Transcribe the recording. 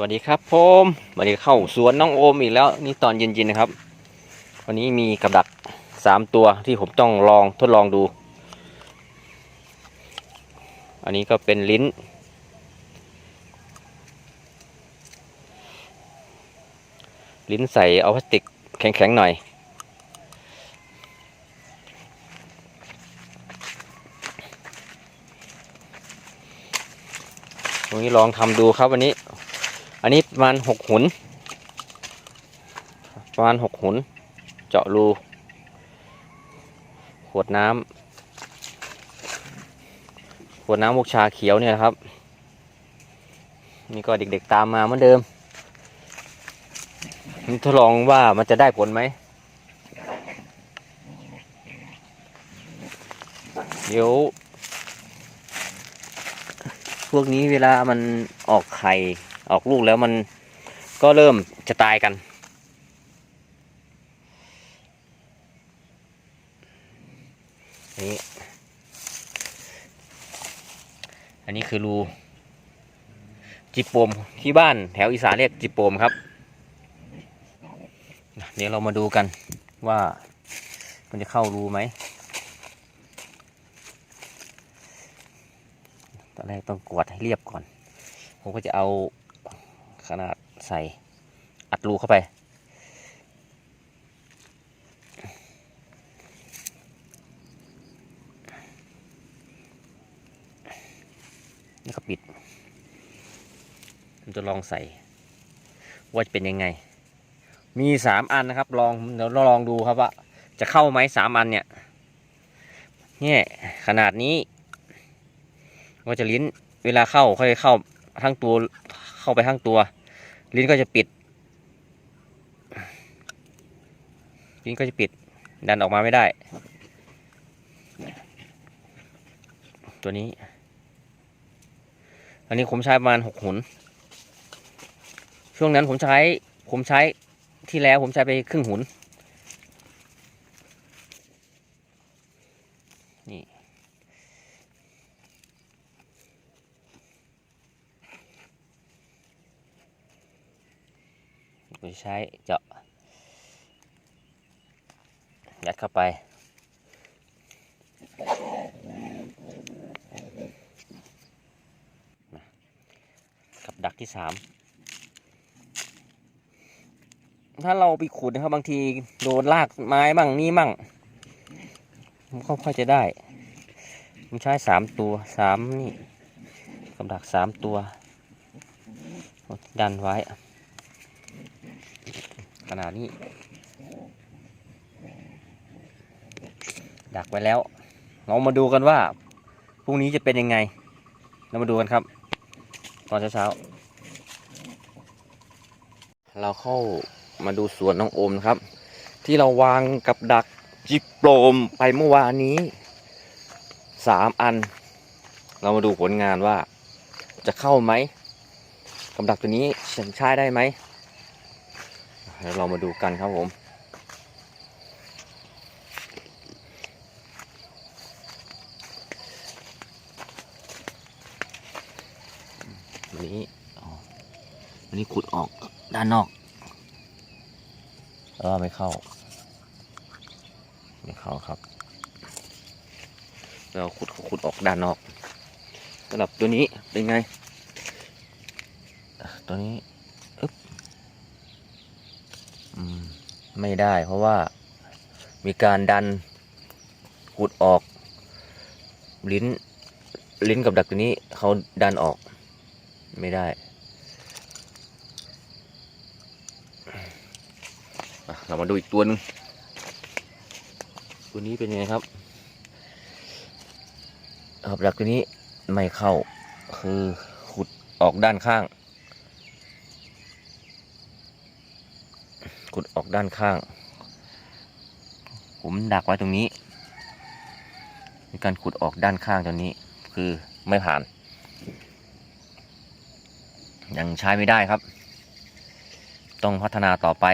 วัสดีครับผมวันนี้เข้าสวนน้องโอมอีกแล้ว นี่ตอนเย็นๆนะครับ วันนี้มีกับดักสามตัวที่ผมต้องลองทดลองดู อันนี้ก็เป็นลิ้น ลิ้นใส่เอาพลาสติกแข็งๆหน่อย ตรงนี้ลองทำดูครับวันนี้ อันนี้ประมาณหกหุน ประมาณหกหุน เจาะรูขวดน้ำขวดน้ำมุกชาเขียวเนี่ยครับ นี่ก็เด็กๆตามมาเหมือนเดิมทดลองว่ามันจะได้ผลไหม เดี๋ยว พวกนี้เวลามันออกไข่ ออกลูกแล้วมันก็เริ่มจะตายกัน นี่ อันนี้คือรูจิโปมที่บ้านแถวอีสานเรียกจิโปมครับ เดี๋ยวเรามาดูกันว่ามันจะเข้ารูไหมตอนแรกต้องกวดให้เรียบก่อน ผมก็จะเอา ขนาดใส่อัดรูเข้าไป แล้วก็ปิดผมจะลองใส่ ว่าจะเป็นยังไง มีสามอันนะครับ ลองเดี๋ยวเราลองดูครับว่าจะเข้าไหมสามอันเนี่ยเนี่ยขนาดนี้ก็จะลิ้นเวลาเข้าค่อยเข้าทั้งตัวเข้าไปทั้งตัว ลิ้นก็จะปิด ลิ้นก็จะปิด ดันออกมาไม่ได้ ตัวนี้ อันนี้ผมใช้ประมาณหกหุน ช่วงนั้นผมใช้ ผมใช้ที่แล้วผมใช้ไปครึ่งหุน ผมจะใช้เจาะยัดเข้าไป กับดักที่สามถ้าเราไปขุดนะครับบางทีโดนลากไม้มั่งนี่มั่งมันค่อยๆจะได้ผมใช้สามตัวสามนี่กับดักสามตัวดันไว้ ขนาดนี้ ดักไว้แล้ว เรามาดูกันว่าพรุ่งนี้จะเป็นยังไง เรามาดูกันครับ ตอนเช้าๆเราเข้ามาดูสวนน้องโอมนะครับ ที่เราวางกับดักจิโปรมไปเมื่อวานนี้สามอัน เรามาดูผลงานว่าจะเข้าไหมกับดักตัวนี้ฉันใช้ได้ไหม เดี๋ยวเรามาดูกันครับผม วันนี้วันนี้ขุดออกด้านนอกเออไม่เข้า ไม่เข้าครับ เราขุดขุดออกด้านนอกสำหรับตัวนี้เป็นไง ตัวนี้อืม ไม่ได้ เพราะว่ามีการดันขุดออก ลิ้นลิ้นกับดักตัวนี้เขาดันออกไม่ได้อะเรามาดูอีกตัวหนึง ตัวนี้เป็นไงครับกับดักตัวนี้ไม่เข้าคือขุดออกด้านข้าง ดออกด้านข้าง ผมดักไว้ตรงนี้ มีการขุดออกด้านข้างตรงนี้ คือไม่ผ่าน ยังใช้ไม่ได้ครับ ต้องพัฒนาต่อไป